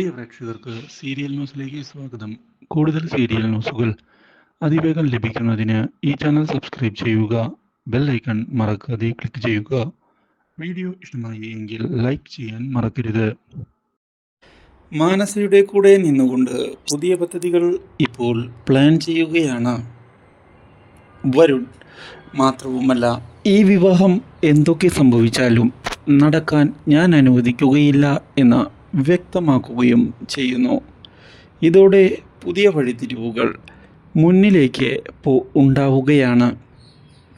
പ്രിയ പ്രേക്ഷകർക്ക് സീരിയൽ ന്യൂസിലേക്ക് സ്വാഗതം. കൂടുതൽ സീരിയൽ ന്യൂസുകൾ അതിവേഗം ലഭിക്കുന്നതിന് ഈ ചാനൽ സബ്സ്ക്രൈബ് ചെയ്യുക ബെൽ ഐക്കൺ മറക്കാതെ ക്ലിക്ക് ചെയ്യുക. വീഡിയോ ഇഷ്ടമായി എങ്കിൽ ലൈക്ക് ചെയ്യാൻ മറക്കരുത്. മാനസയുടെ കൂടെ നിന്നുകൊണ്ട് പുതിയ പദ്ധതികൾ ഇപ്പോൾ പ്ലാൻ ചെയ്യുകയാണ്. വരുൺ മാത്രവുമല്ല ഈ വിവാഹം എന്തൊക്കെ സംഭവിച്ചാലും നടക്കാൻ ഞാൻ അനുവദിക്കുകയില്ല എന്ന് വ്യക്തമാക്കുകയും ചെയ്യുന്നു. ഇതോടെ പുതിയ വഴിതിരിവുകൾ മുന്നിലേക്ക് പോ ഉണ്ടാവുകയാണ്.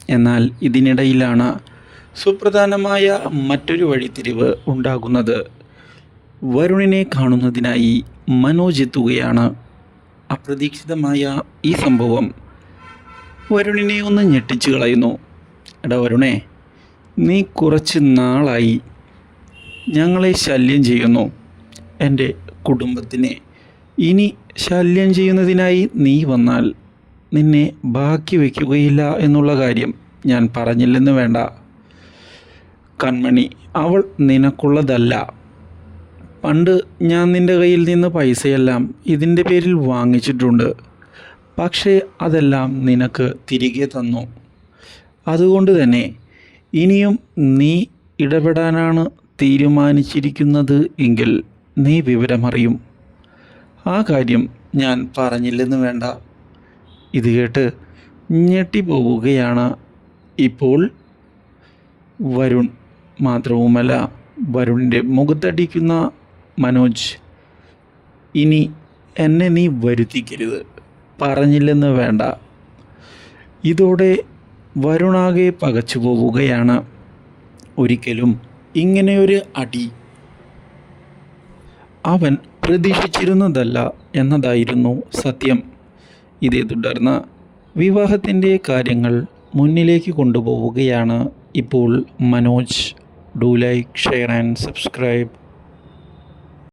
എന്നാൽ ഇതിനിടയിലാണ് സുപ്രധാനമായ മറ്റൊരു വഴിത്തിരിവ് ഉണ്ടാകുന്നത്. വരുണിനെ കാണുന്നതിനായി മനോജ് എത്തുകയാണ്. അപ്രതീക്ഷിതമായ ഈ സംഭവം വരുണിനെ ഒന്ന് ഞെട്ടിച്ചു കളയുന്നു. എടാ വരുണേ നീ കുറച്ച് നാളായി ഞങ്ങളെ ശല്യം ചെയ്യുന്നു. എന്റെ കുടുംബത്തിനെ ഇനി ശല്യം ചെയ്യുന്നതിനായി നീ വന്നാൽ നിന്നെ ബാക്കി വയ്ക്കുകയില്ല എന്നുള്ള കാര്യം ഞാൻ പറഞ്ഞില്ലെന്ന് വേണ്ട. കൺമണി അവൾ നിനക്കുള്ളതല്ല. പണ്ട് ഞാൻ നിന്റെ കയ്യിൽ നിന്ന് പൈസയെല്ലാം ഇതിന്റെ പേരിൽ വാങ്ങിച്ചിട്ടുണ്ട്. പക്ഷേ അതെല്ലാം നിനക്ക് തിരികെ തന്നു. അതുകൊണ്ട് തന്നെ ഇനിയും നീ ഇടപെടാനാണ് തീരുമാനിച്ചിരിക്കുന്നത് എങ്കിൽ നീ വിവരമറിയും. ആ കാര്യം ഞാൻ പറഞ്ഞില്ലെന്ന് വേണ്ട. ഇത് കേട്ട് ഞെട്ടിപ്പോവുകയാണ് ഇപ്പോൾ വരുൺ. മാത്രവുമല്ല വരുണിന്റെ മുഖത്തടിക്കുന്ന മനോജ് ഇനി എന്നെ നീ വരുത്തിക്കരുത്. പറഞ്ഞില്ലെന്ന് വേണ്ട. ഇതോടെ വരുണാകെ പകച്ചു പോവുകയാണ് ഒരിക്കലും ഇങ്ങനെയൊരു അടി അവൻ പ്രതീക്ഷിച്ചിരുന്നതല്ല എന്നതായിരുന്നു സത്യം. ഇതേ തുടർന്ന് വിവാഹത്തിന്റെ കാര്യങ്ങൾ മുന്നിലേക്ക് കൊണ്ടുപോവുകയാണ് ഇപ്പോൾ Manoj. Do like share and subscribe.